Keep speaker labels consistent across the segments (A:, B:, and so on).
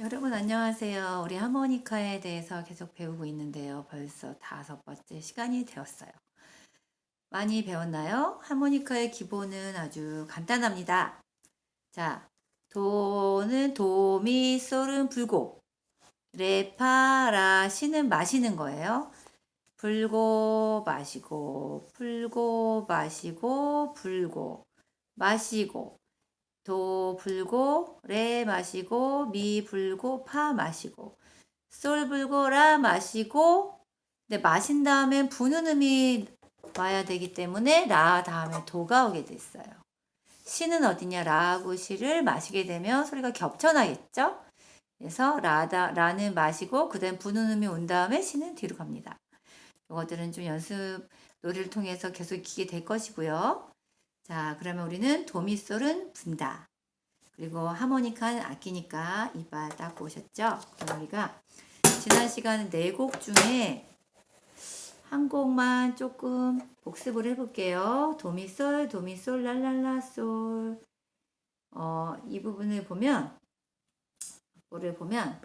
A: 여러분 안녕하세요. 우리 하모니카에 대해서 계속 배우고 있는데요. 벌써 다섯 번째 시간이 되었어요. 많이 배웠나요? 하모니카의 기본은 아주 간단합니다. 자, 도는 도미, 솔은 불고, 레, 파, 라, 시는 마시는 거예요. 불고, 마시고, 풀고, 마시고, 불고, 마시고, 도 불고 레 마시고 미 불고 파 마시고 솔 불고 라 마시고 근데 마신 다음에 부는 음이 와야 되기 때문에 라 다음에 도가 오게 됐어요. 시는 어디냐 라하고 시를 마시게 되면 소리가 겹쳐나겠죠? 그래서 라다 라는 마시고 그다음 부는 음이 온 다음에 시는 뒤로 갑니다. 이것들은 좀 연습 놀이를 통해서 계속 익히게 될 것이고요. 자, 그러면 우리는 도미솔은 분다. 그리고 하모니카는 아끼니까 이빨 닦고 오셨죠? 그럼 우리가 지난 시간 네 곡 중에 한 곡만 조금 복습을 해볼게요. 도미솔, 도미솔, 랄랄라, 솔. 어, 이 부분을 보면, 뭐를 보면,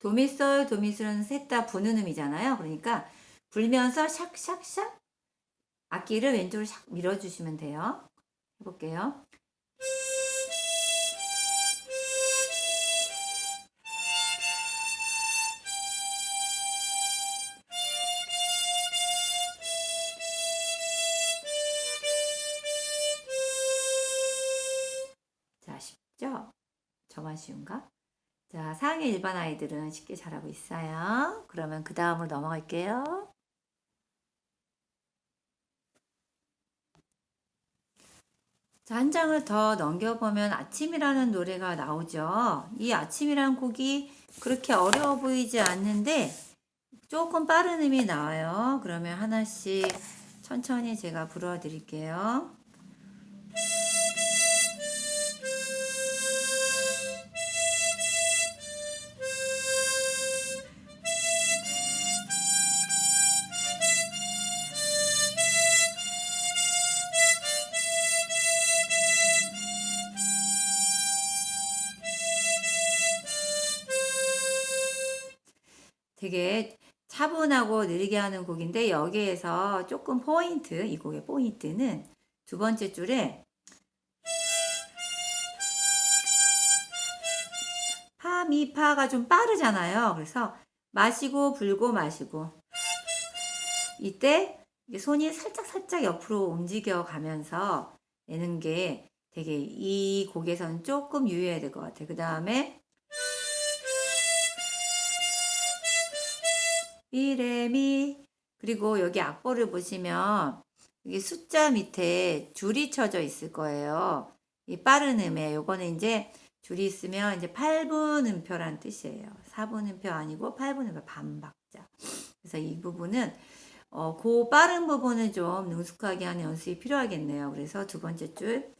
A: 도미솔, 도미솔은 셋 다 부는 음이잖아요. 그러니까 불면서 샥샥샥 악기를 왼쪽으로 샥 밀어주시면 돼요. 해볼게요. 자, 쉽죠? 저만 쉬운가? 자, 상위 일반 아이들은 쉽게 잘하고 있어요. 그러면 그 다음으로 넘어갈게요. 자, 한 장을 더 넘겨보면 아침이라는 노래가 나오죠. 이 아침이라는 곡이 그렇게 어려워 보이지 않는데 조금 빠른 음이 나와요. 그러면 하나씩 천천히 제가 불어드릴게요. 되게 차분하고 느리게 하는 곡인데 여기에서 조금 포인트, 이 곡의 포인트는 두 번째 줄에 파, 미, 파가 좀 빠르잖아요. 그래서 마시고 불고 마시고 이때 손이 살짝 살짝 옆으로 움직여 가면서 내는 게 되게 이 곡에서는 조금 유의해야 될 것 같아요. 그 다음에 미레미 그리고 여기 악보를 보시면 여기 숫자 밑에 줄이 쳐져 있을 거예요. 이 빠른 음에 요거는 이제 줄이 있으면 이제 8분 음표란 뜻이에요. 4분 음표 아니고 8분 음표 반박자. 그래서 이 부분은 어, 그 빠른 부분을 좀 능숙하게 하는 연습이 필요하겠네요. 그래서 두 번째 줄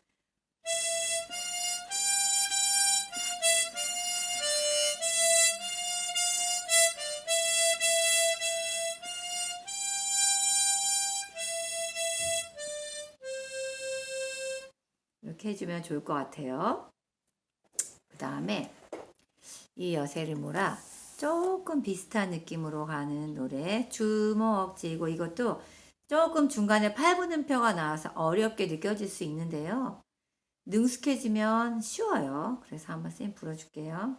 A: 이렇게 해주면 좋을 것 같아요. 그 다음에 이 여세를 몰아 조금 비슷한 느낌으로 가는 노래 주먹 쥐고 이것도 조금 중간에 8분음표가 나와서 어렵게 느껴질 수 있는데요. 능숙해지면 쉬워요. 그래서 한번 쌤 불어줄게요.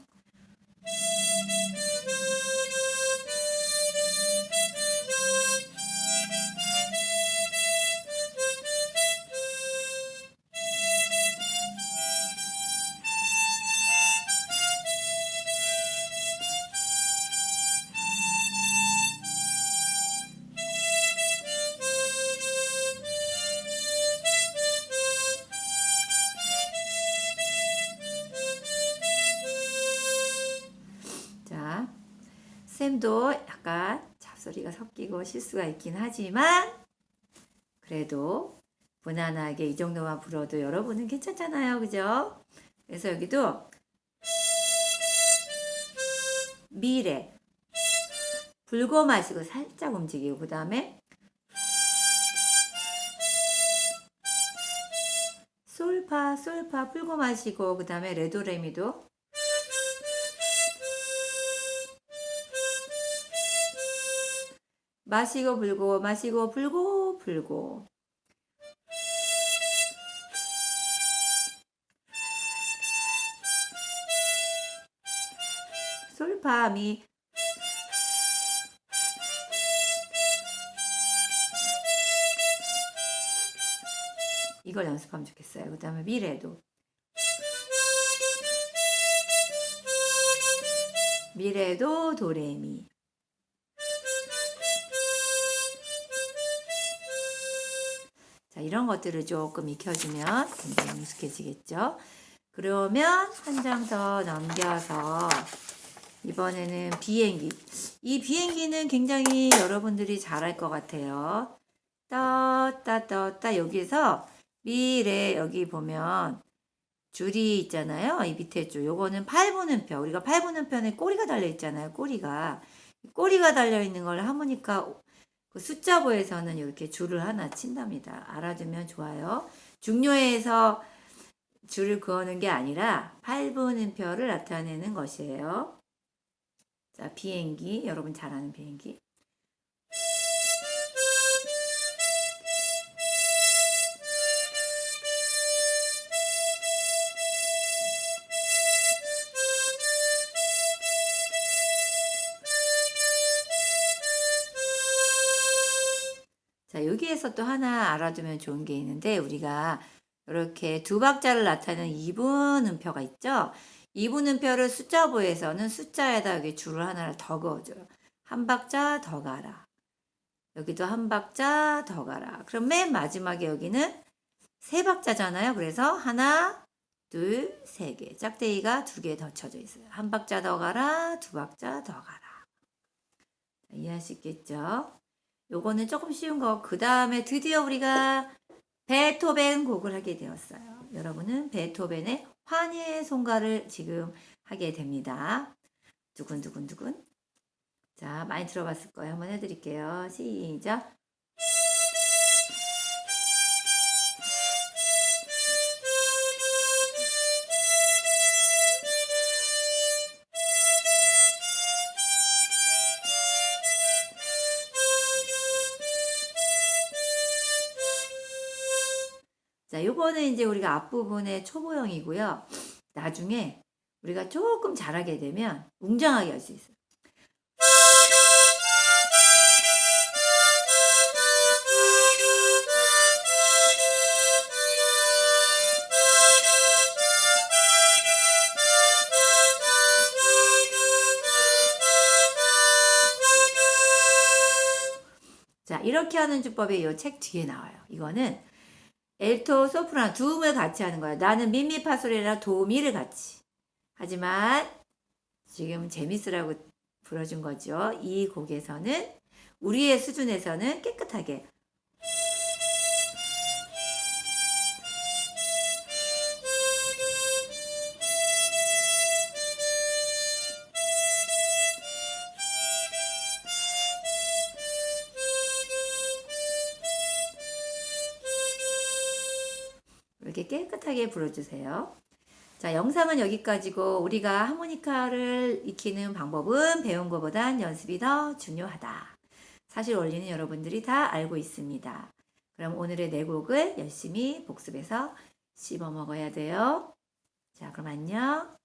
A: 쌤도 약간 잡소리가 섞이고 실수가 있긴 하지만 그래도 무난하게 이 정도만 불어도 여러분은 괜찮잖아요. 그죠? 그래서 여기도 미래 불고 마시고 살짝 움직이고 그 다음에 솔파 파, 솔, 파 풀고 마시고 그 다음에 레도레미도 마시고 불고 마시고 불고 불고. 솔파 미 이걸 연습하면 좋겠어요. 그 다음에 미래도. 미래도 도레미 이런 것들을 조금 익혀주면 굉장히 익숙해지겠죠. 그러면 한 장 더 넘겨서 이번에는 비행기. 이 비행기는 굉장히 여러분들이 잘할 것 같아요. 떴다 떴다 여기서 미래 여기 보면 줄이 있잖아요. 이 밑에 줄. 요거는 편. 우리가 편에 꼬리가 달려 있잖아요. 꼬리가. 꼬리가 달려 있는 걸 하모니카 그 숫자보에서는 이렇게 줄을 하나 친답니다. 알아두면 좋아요. 중요해서 줄을 그어는 게 아니라 팔부는 표를 나타내는 것이에요. 자, 비행기. 여러분 잘 아는 비행기. 여기에서 또 하나 알아두면 좋은 게 있는데 우리가 이렇게 두 박자를 나타내는 이분 음표가 있죠. 이분 음표를 숫자부에서는 숫자에다 여기 줄을 하나를 더 그어줘요. 한 박자 더 가라. 여기도 한 박자 더 가라. 그럼 맨 마지막에 여기는 세 박자잖아요. 그래서 하나, 둘, 세 개. 짝대기가 두 개 더 쳐져 있어요. 한 박자 더 가라, 두 박자 더 가라. 자, 이해하시겠죠? 요거는 조금 쉬운 거. 그 다음에 드디어 우리가 베토벤 곡을 하게 되었어요. 여러분은 베토벤의 환희의 송가를 지금 하게 됩니다. 두근두근두근. 자, 많이 들어봤을 거예요. 한번 해드릴게요. 시작. 자, 요거는 이제 우리가 앞부분의 초보형이고요. 나중에 우리가 조금 잘하게 되면 웅장하게 할 수 있어요. 자, 이렇게 하는 주법이 이 책 뒤에 나와요. 이거는 엘토, 소프라노 두 음을 같이 하는 거예요. 나는 미미 파솔이랑 도미를 같이. 하지만 지금 재밌으라고 불러준 거죠. 이 곡에서는 우리의 수준에서는 깨끗하게 이렇게 깨끗하게 불어주세요. 자, 영상은 여기까지고 우리가 하모니카를 익히는 방법은 배운 것보단 연습이 더 중요하다. 사실 원리는 여러분들이 다 알고 있습니다. 그럼 오늘의 네 곡을 열심히 복습해서 씹어 먹어야 돼요. 자, 그럼 안녕.